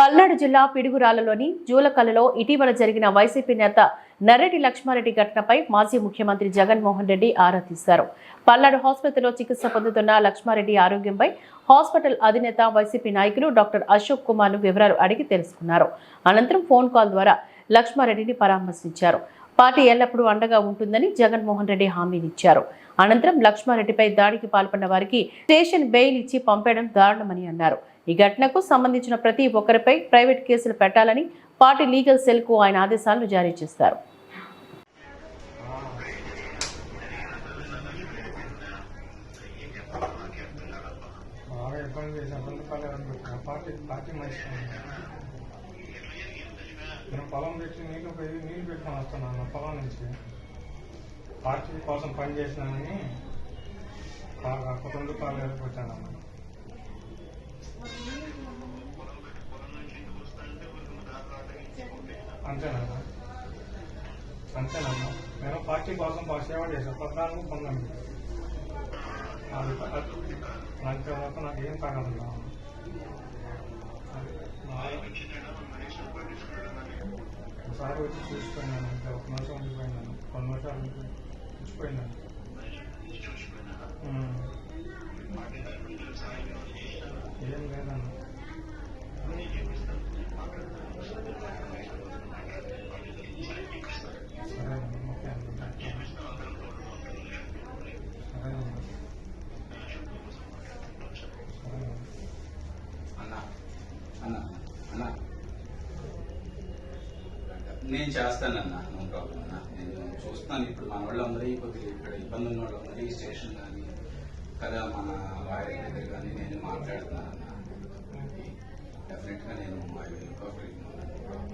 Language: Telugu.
పల్నాడు జిల్లా పిడుగురాలలోని జూలకల్లులో ఇటీవల జరిగిన వైసీపీ నేత నర్రెడ్డి లక్ష్మారెడ్డి ఘటనపై మాజీ ముఖ్యమంత్రి జగన్మోహన్ రెడ్డి ఆరా తీశారు. పల్నాడు హాస్పిటల్లో చికిత్స పొందుతున్న లక్ష్మారెడ్డి ఆరోగ్యంపై హాస్పిటల్ అధినేత వైసీపీ నాయకులు డాక్టర్ అశోక్ కుమార్ వివరాలు అడిగి తెలుసుకున్నారు. అనంతరం ఫోన్ కాల్ ద్వారా లక్ష్మారెడ్డిని పరామర్శించారు. పార్టీ ఎల్లప్పుడూ అండగా ఉంటుందని జగన్మోహన్ రెడ్డి హామీనిచ్చారు. అనంతరం లక్ష్మారెడ్డిపై దాడికి పాల్పడిన వారికి స్టేషన్ బెయిల్ ఇచ్చి పంపేయడం దారుణమని అన్నారు. ఈ ఘటనకు సంబంధించిన ప్రతి ఒక్కరిపై ప్రైవేట్ కేసులు పెట్టాలని పార్టీ లీగల్ సెల్కు ఆయన ఆదేశాలను జారీ చేశారు నేను పొలం పెట్టి నీళ్ళు పోయి నీళ్ళు పెట్టుకొని వస్తున్నాను పొలం నుంచి పార్టీ కోసం పనిచేసినానని కుటుంబ కాలు ఎదుర్కొచ్చాను అంతేనమ్మా అంతేనమ్మా. నేను పార్టీ కోసం సేవ చేశాను. పద్నాలుగు పొందండి అది నాకు తర్వాత నాకు ఏం కాగలదు ఒకసారి వచ్చి చూసిపోయినాను అంటే ఒక నిమిషం ఉండిపోయినాను. కొన్ని నిమిషాలు ఉండి నేను చేస్తానన్న నో ప్రాబ్లం అన్న. నేను చూస్తాను ఇప్పుడు మన వాళ్ళందరూ కొద్దిగా ఇక్కడ ఇబ్బంది ఉన్న వాళ్ళందరూ స్టేషన్ కానీ కదా మన వారి దగ్గర కానీ నేను మాట్లాడుతున్నాను African they can in my public.